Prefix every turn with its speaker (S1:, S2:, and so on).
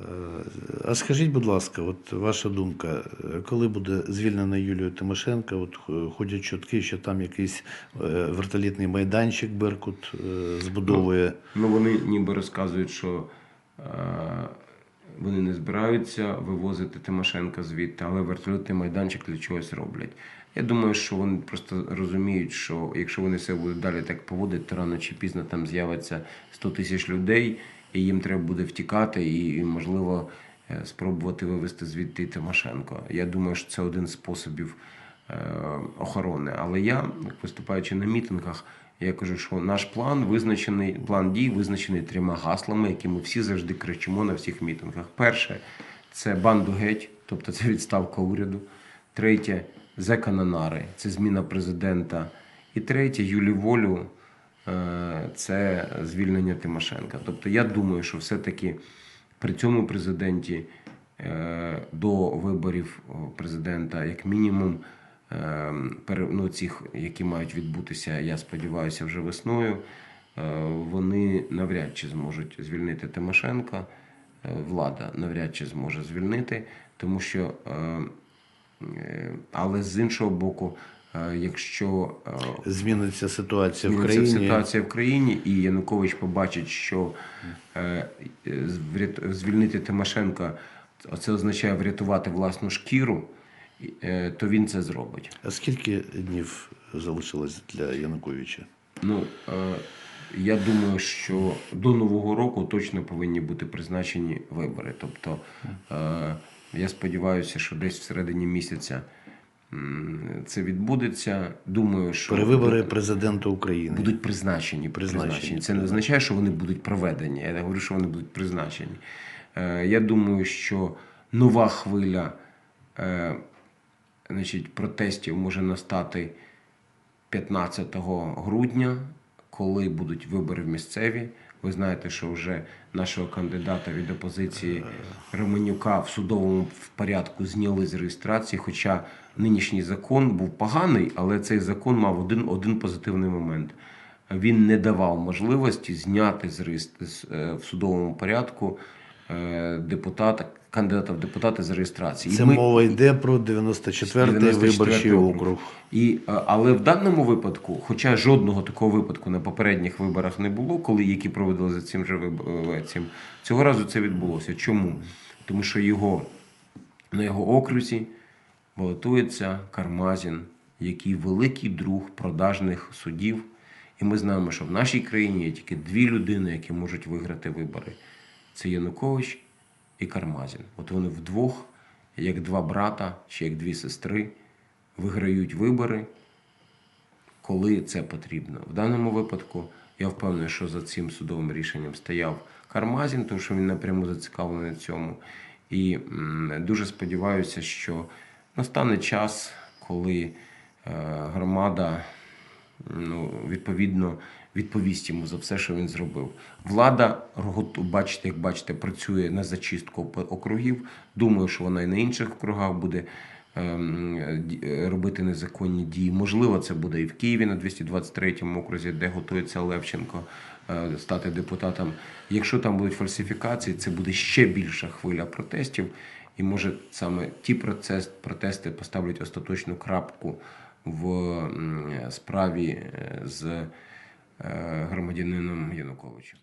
S1: Е, А скажіть, будь ласка, от ваша думка, коли буде звільнена Юлія Тимошенко? От е, ходять чутки, що там якийсь е, вертолітний майданчик Беркут збудовує.
S2: Ну, вони ніби розказують, що е, вони не збираються вивозити Тимошенка звідти, але вертольотний майданчик для чогось роблять. Я думаю, що вони просто розуміють, що якщо вони себе будуть далі так поводити, то рано чи пізно там з'явиться 100 тисяч людей, і їм треба буде втікати, і, можливо е, спробувати вивезти звідти Тимошенко. Я думаю, що це один з способів е, охорони. Але я, виступаючи на мітингах, я кажу, що наш план визначений, план дій визначений трьома гаслами, які ми всі завжди кричимо на всіх мітингах. Перше це банду геть, тобто це відставка уряду. Третє зека на нари, це зміна президента. І третє Юлі Волю це звільнення Тимошенка. Тобто я думаю, що все-таки при цьому президенті е, до виборів президента, як мінімум, е, ну, цих, які мають відбутися, я сподіваюся, вже весною, е, вони навряд чи зможуть звільнити Тимошенка. Е, Влада навряд чи зможе звільнити, тому що, е, е, але з іншого боку, е, якщо е,
S1: Зміниться ситуація в країні.
S2: ситуація в країні, і Янукович побачить, що е, е, звільнити Тимошенка це означає врятувати власну шкіру, е, то він це зробить.
S1: А скільки днів залишилось для Януковича?
S2: Ну, е, я думаю, що до Нового року точно повинні бути призначені вибори. Тобто, е, я сподіваюся, що десь всередині місяця це відбудеться. Думаю, що
S1: Перевибори президента України.
S2: будуть призначені.
S1: Призначені.
S2: призначені. Це не означає, що вони будуть проведені. Я не говорю, що вони будуть призначені. Е, Я думаю, що нова хвиля е, значить, протестів може настати 15 грудня, коли будуть вибори в місцеві. Ви знаєте, що вже нашого кандидата від опозиції Романюка в судовому порядку зняли з реєстрації. Хоча нинішній закон був поганий, але цей закон мав один, один позитивний момент. Він не давав можливості зняти з е, в судовому порядку депутата, кандидата в депутати з реєстрації. І
S1: Це
S2: ми-
S1: мова йде про 94-й
S2: 94-й
S1: виборчий округ.
S2: І, е, але в даному випадку, хоча жодного такого випадку на попередніх виборах не було, коли які проводили за цим же виб- е, цим, цього разу це відбулося. Чому? Тому що його на його окрузі балотується Кармазін, який великий друг продажних судів. І ми знаємо, що в нашій країні є тільки дві людини, які можуть виграти вибори: це Янукович і Кармазін. От вони вдвох, як два брата чи як дві сестри, виграють вибори, коли це потрібно. В даному випадку я впевнений, що за цим судовим рішенням стояв Кармазін, тому що він напряму зацікавлений в цьому. І дуже сподіваюся, що настане час, коли е, громада ну, відповідно відповість йому за все, що він зробив. Влада, бачите, як бачите, працює на зачистку округів. Думаю, що вона і на інших округах буде ем, е, робити незаконні дії. Можливо, це буде і в Києві на 223-му окрузі, де готується Левченко е, стати депутатом. Якщо там будуть фальсифікації, це буде ще більша хвиля протестів. І може саме ті протести поставлять остаточну крапку в справі е, з е, громадянином Януковичем.